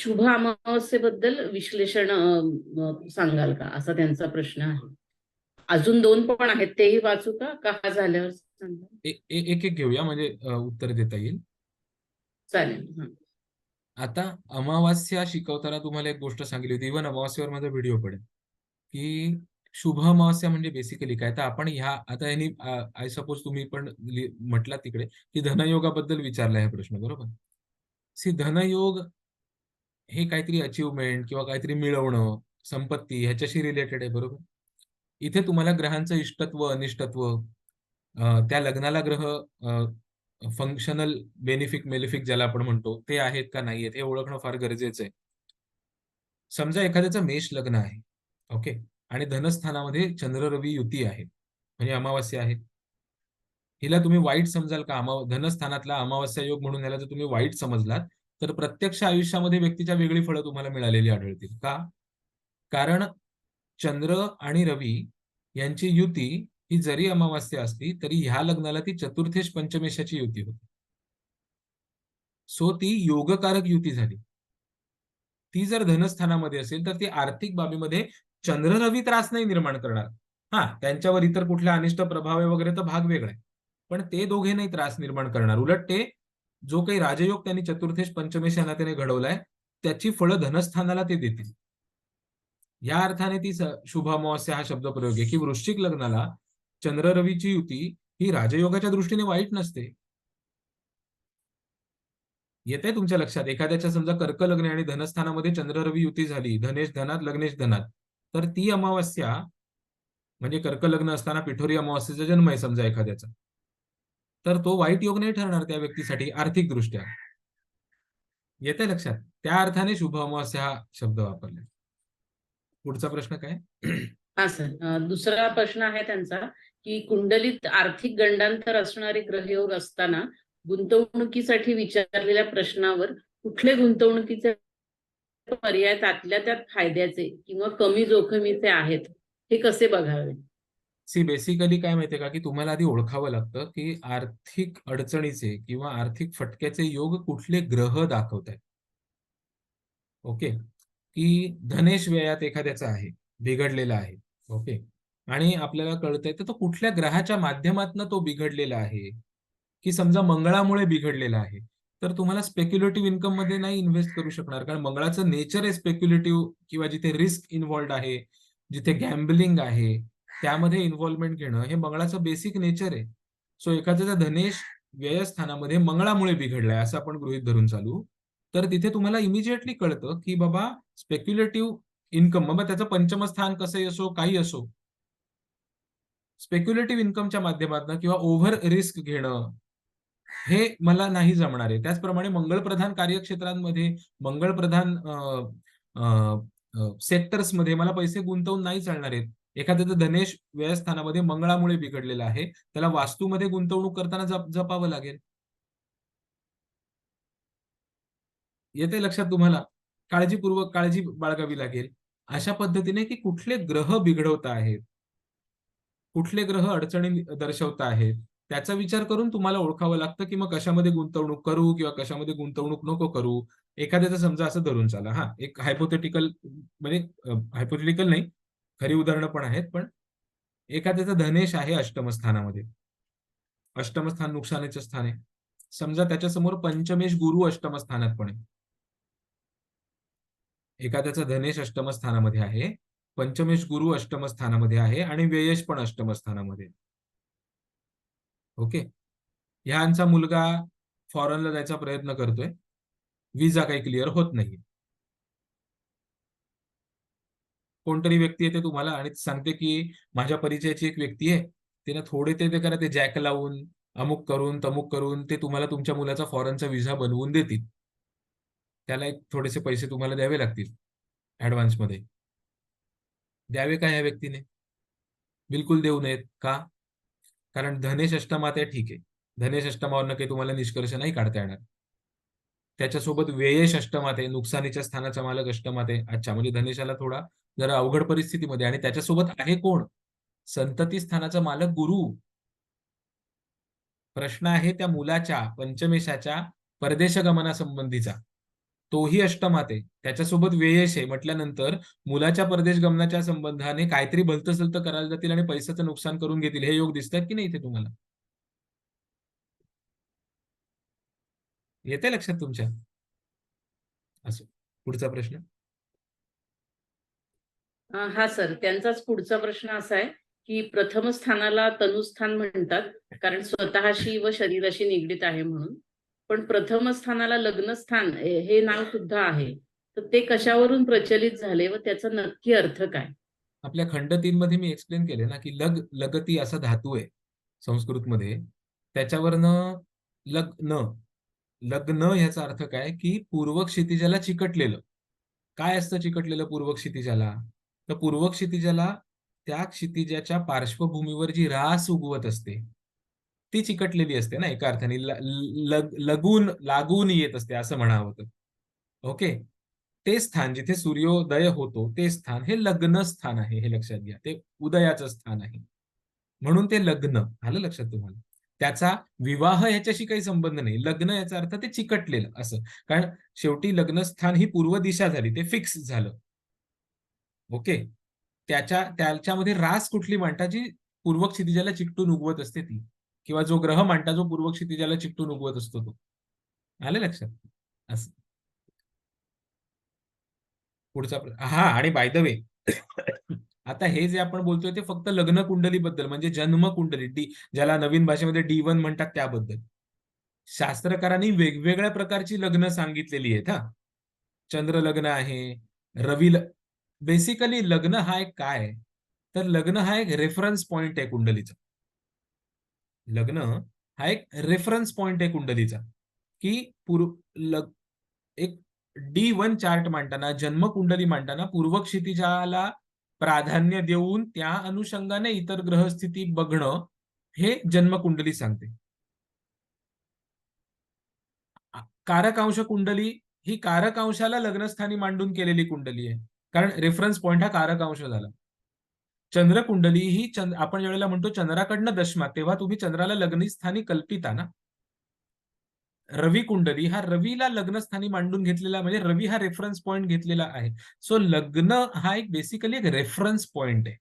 शुभ अमावस्येबद्दल विश्लेषण सांगाल का? असा त्यांचा प्रश्न आहे. अजून दोन पण आहेत. तेही वाचू का? का हा झाल्यावर सांगा? एक एक घेऊया. म्हणजे उत्तर देता येईल. चालेल. हं. आता अमावास्या शिकवताना तुम्हाला एक गोष्ट सांगितली होती. इव्हन अमावास्येवर माझा व्हिडिओ पडेल. की शुभ अमावस्या म्हणजे बेसिकली काय? तर आपण ह्या आता यांनी आय सपोज तुम्ही पण लि- म्हटलात तिकडे की धनयोगाबद्दल विचारला आहे प्रश्न. बरोबर? सी धनयोग हे काहीतरी अचिव्हमेंट किंवा काहीतरी मिळवणं संपत्ती ह्याच्याशी रिलेटेड आहे बरोबर? इथे तुम्हाला ग्रहांचं इष्टत्व अनिष्टत्व त्या लग्नाला ग्रह फंक्शनल बेनिफिक मेलिफिक ज्याला आपण म्हणतो ते आहेत का नाही आहेत हे ओळखणं फार गरजेचं आहे. समजा एखाद्याचं मेष लग्न आहे ओके आणि धनस्थानामध्ये चंद्र रवी युती आहे म्हणजे अमावस्या आहे. हिला तुम्ही वाईट समजाल का? अमाव धनस्थानातला अमावस्या योग म्हणून ह्याला जर तुम्ही वाईट समजलात तर प्रत्यक्ष आयुष्यामध्ये व्यक्तीच्या वेगळी फळं तुम्हाला मिळालेली आढळतील. का? कारण चंद्र आणि रवी यांची युती ही जरी अमावास्या असली तरी ह्या लग्नाला ती चतुर्थेश पंचमेशाची युती होती. सो ती योगकारक युती झाली. ती जर धनस्थानामध्ये असेल तर ती आर्थिक बाबीमध्ये चंद्र रवी त्रास नाही निर्माण करणार. हा त्यांच्यावर इतर कुठल्या अनिष्ट प्रभाव आहे वगैरे तर भाग वेगळा. आहे पण ते दोघे नाही त्रास निर्माण करणार. उलट ते जो काही राजयोग त्यांनी चतुर्थेश पंचमेश या नात्याने घडवलाय त्याची फळं धनस्थानाला ते देतील. या अर्थाने ती शुभ अमावस्या हा शब्दप्रयोग आहे. की वृश्चिक लग्नाला चंद्र रवीची युती ही राजयोगाच्या दृष्टीने वाईट नसते. येते तुमच्या लक्षात? एखाद्याच्या समजा कर्क लग्न आणि धनस्थानामध्ये चंद्र रवी युती झाली धनेश धनात लग्नेश धनात तर ती अमावस्या म्हणजे कर्क लग्न असताना पिठोरी अमावस्येचा जन्म आहे समजा एखाद्याचा. तर तो वाईट योग नाही ठरणार त्या व्यक्तीसाठी आर्थिक दृष्ट्या येते लक्षात? त्या अर्थाने शुभ अमावस्या हा शब्द वापरला. पुढचा प्रश्न काय? सर. दुसरा प्रश्न आहे त्यांचा की कुंडलीत आर्थिक गंडांतर असणारे ग्रहयोग असताना गुंतवणुकीसाठी विचारलेल्या प्रश्नावर कुठले गुंतवणुकीचे पर्याय त्यातल्या त्यात फायद्याचे किंवा कमी जोखमीचे आहेत हे कसे बघावे? सी बेसिकली काय माहितीये का? की तुम्हाला आधी ओळखावं लागतं की आर्थिक अडचणीचे किंवा आर्थिक फटक्याचे योग कुठले ग्रह दाखवत आहेत ओके? की धनेश व्ययात एखाद्याचा आहे बिघडलेला आहे. ओके? आणि आपल्याला कळतंय तर तो कुठल्या ग्रहाच्या माध्यमातून तो बिघडलेला आहे? की समजा मंगळामुळे बिघडलेला आहे तर तुम्हाला स्पेक्युलेटिव्ह इन्कममध्ये नाही इन्व्हेस्ट करू शकणार. कारण मंगळाचं नेचर आहे स्पेक्युलेटिव्ह किंवा जिथे रिस्क इन्व्हॉल्ड आहे जिथे गॅम्बलिंग आहे त्यामध्ये इन्व्हॉल्वमेंट घेणं हे मंगळाचं बेसिक नेचर आहे. सो एखाद्याचा धनेश व्ययस्थानामध्ये मंगळामुळे बिघडलाय असं आपण गृहित धरून चालू. तर तिथे तुम्हाला इमिजिएटली कळतं की बाबा स्पेक्युलेटिव्ह इन्कम बाबा त्याचं पंचमस्थान कसंही असो काही असो स्पेक्युलेटिव्ह इन्कमच्या माध्यमातून किंवा ओव्हर रिस्क घेणं हे मला नाही जमणार आहे. त्याचप्रमाणे मंगळप्रधान कार्यक्षेत्रांमध्ये मंगळप्रधान सेक्टर्समध्ये मला पैसे गुंतवून नाही चालणार आहेत. एखाद्याचं धनेश व्ययस्थानामध्ये मंगळामुळे बिघडलेलं आहे. त्याला वास्तूमध्ये गुंतवणूक करताना जप जपावं लागेल. येते लक्षात तुम्हाला? काळजीपूर्वक काळजी बाळगावी लागेल. अशा पद्धतीने की कुठले ग्रह बिघडवत आहेत? कुठले ग्रह अडचणी दर्शवत आहेत? त्याचा विचार करून तुम्हाला ओळखावं लागतं की मग कशामध्ये गुंतवणूक करू किंवा कशामध्ये गुंतवणूक नको करू? एखाद्याचं समजा असं धरून चाला. हा एक हायपोथेटिकल म्हणजे हायपोथेटिकल नाही खरी उदाहरणं पण आहेत पण एखाद्याचा धनेश आहे अष्टम स्थानामध्ये अष्टम स्थान नुकसानीचं स्थान आहे. समजा त्याच्यासमोर पंचमेश गुरु अष्टम स्थानात पण आहे. एखाद्याचा धनेश अष्टम स्थानामध्ये आहे पंचमेश गुरु अष्टम स्थानामध्ये आहे आणि व्ययश पण अष्टम स्थानामध्ये ओके? ह्यांचा मुलगा फॉरेनला जायचा प्रयत्न करतोय. विजा काही क्लिअर होत नाही कोणतरी व्यक्ती येते तुम्हाला आणि सांगते की माझ्या परिचयाची एक व्यक्ती आहे. तिने थोडे ते करा ते जॅक लावून अमुक करून तमुक करून ते तुम्हाला तुमच्या मुलाचा फॉरेनचा विजा बनवून देतील. त्याला एक थोडेसे पैसे तुम्हाला द्यावे लागतील ऍडव्हान्समध्ये द्यावे का या व्यक्तीने? बिलकुल देऊ नयेत. का? कारण धनेश अष्टमात आहे ठीक आहे. धनेश अष्टमावरनं काही तुम्हाला निष्कर्ष नाही काढता येणार. त्याच्यासोबत व्ययेश अष्टमात आहे नुकसानीच्या स्थानाचा मालक अष्टमात आहे. अच्छा म्हणजे धनेशाला थोडा जरा अवघड परिस्थितीमध्ये. आणि त्याच्यासोबत आहे कोण? संतती स्थानाचा मालक गुरु. प्रश्न आहे त्या मुलाच्या पंचमेशाच्या परदेश गमनासंबंधीचा तोही अष्टमात आहे. त्याच्यासोबत व्ययश आहे. म्हटल्यानंतर मुलाच्या परदेश गमनाच्या संबंधाने काहीतरी भलत सलतं करायला जातील आणि पैशाचं नुकसान करून घेतील. हे योग दिसतात की नाही इथे तुम्हाला? येते लक्षात तुमच्या? असो. पुढचा प्रश्न. हा सर त्यांचाच पुढचा प्रश्न असा आहे की प्रथम स्थानाला तनुस्थान म्हणतात कारण स्वतःशी व शरीराशी निगडीत आहे म्हणून. पण प्रथम स्थानाला लग्नस्थान हे हे नाव सुद्धा आहे. तर ते कशावरून प्रचलित झाले व त्याचा नक्की अर्थ काय? आपल्या खंड तीन मध्ये मी एक्सप्लेन केले ना की लग लगती असा धातू आहे संस्कृतमध्ये. त्याच्यावरनं लग्न लग्न ह्याचा अर्थ काय? की पूर्व क्षितिजाला चिकटलेलं. काय असतं चिकटलेलं पूर्व क्षितिजाला तर पूर्व क्षितिजाला त्या क्षितिजाच्या पार्श्वभूमीवर जी रास उगवत असते ती चिकटलेली असते ना एका अर्थाने. लगून लागून येत असते असं म्हणावं तर ओके? ते स्थान जिथे सूर्योदय होतो ते स्थान हे लग्न स्थान आहे हे लक्षात घ्या. ते उदयाचं स्थान आहे. म्हणून ते लग्न आलं लक्षात तुम्हाला? त्याचा विवाह याच्याशी काही संबंध नाही. लग्न याचा अर्थ ते चिकटलेलं असं. कारण शेवटी लग्नस्थान ही पूर्व दिशा झाली ते फिक्स झालं. ओके. त्याच्या त्याच्यामध्ये रास कुठली मांडता जी पूर्व क्षितिजाला चिकटून उगवत असते ती. किंवा जो ग्रह मांडता जो पूर्व क्षितिजाला चिकटून उगवत असतो तो. आलं लक्षात? असं. पुढचा हा आणि बाय द वे आता हे जे आपण बोलतोय ते फक्त लग्न कुंडली बद्दल म्हणजे जन्म कुंडली डी ज्याला नवीन भाषेमध्ये डी वन म्हणतात त्याबद्दल. शास्त्रकारांनी वेगवेगळ्या प्रकारची लग्न सांगितलेली आहेत हा. चंद्र लग्न आहे रवी बेसिकली लग्न हा एक काय आहे? तर लग्न हा एक रेफरन्स पॉइंट आहे कुंडलीचा. लग्न हा एक रेफरन्स पॉइंट आहे कुंडलीचा. की पूर्व लग एक डी वन चार्ट मांडताना जन्म कुंडली मांडताना पूर्व क्षितिजाला प्राधान्य देऊन त्या अनुषंगाने इतर ग्रहस्थिती बघणं हे जन्म कुंडली सांगते. कारकांश कुंडली ही कारकांशाला लग्नस्थानी मांडून केलेली कुंडली आहे. कारण रेफरन्स पॉईंट हा कारकांश झाला. चंद्रकुंडली ही चंद्र आपण ज्यावेळेला म्हणतो चंद्राकडनं दशमा तेव्हा तुम्ही चंद्राला लग्नस्थानी कल्पिता ना. रवी कुंडली हा रवीला लग्नस्थानी मांडून घेतलेला म्हणजे रवी हा रेफरन्स पॉइंट घेतलेला आहे. सो लग्न हा एक बेसिकली एक रेफरन्स पॉइंट आहे.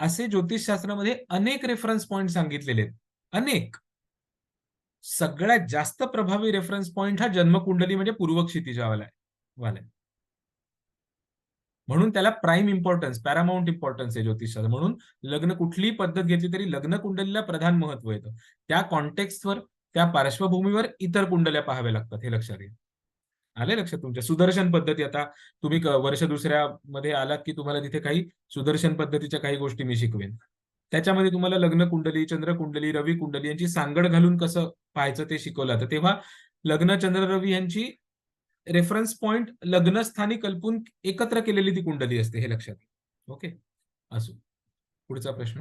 असे ज्योतिषशास्त्रामध्ये अनेक रेफरन्स पॉइंट सांगितलेले आहेत. अनेक. सगळ्यात जास्त प्रभावी रेफरन्स पॉइंट हा जन्मकुंडली म्हणजे पूर्व क्षितिजावाला आहे वाला आहे. म्हणून त्याला प्राईम इम्पॉर्टन्स पॅरामाऊंट इम्पॉर्टन्स आहे ज्योतिषाला म्हणून लग्न कुठलीही पद्धत घेतली तरी लग्न कुंडलीला प्रधान महत्त्व येतं त्या कॉन्टेक्स्टवर त्या पार्श्वभूमीवर इतर कुंडल्या पाहाव्या लागतात हे लक्षात घ्या. आले लक्षात तुमच्या? सुदर्शन पद्धती आता तुम्ही वर्ष दुसऱ्या मध्ये आलात की तुम्हाला तिथे काही सुदर्शन पद्धतीच्या काही गोष्टी मी शिकवेन. त्याच्यामध्ये तुम्हाला लग्न कुंडली चंद्र कुंडली रवी कुंडली यांची सांगड घालून कसं पाहायचं ते शिकवलं जातं. तेव्हा लग्न चंद्र रवी यांची रेफरन्स पॉइंट लग्नस्थानी कल्पून एकत्र केलेली ती कुंडली असते हे लक्षात ओके असो. पुढचा प्रश्न?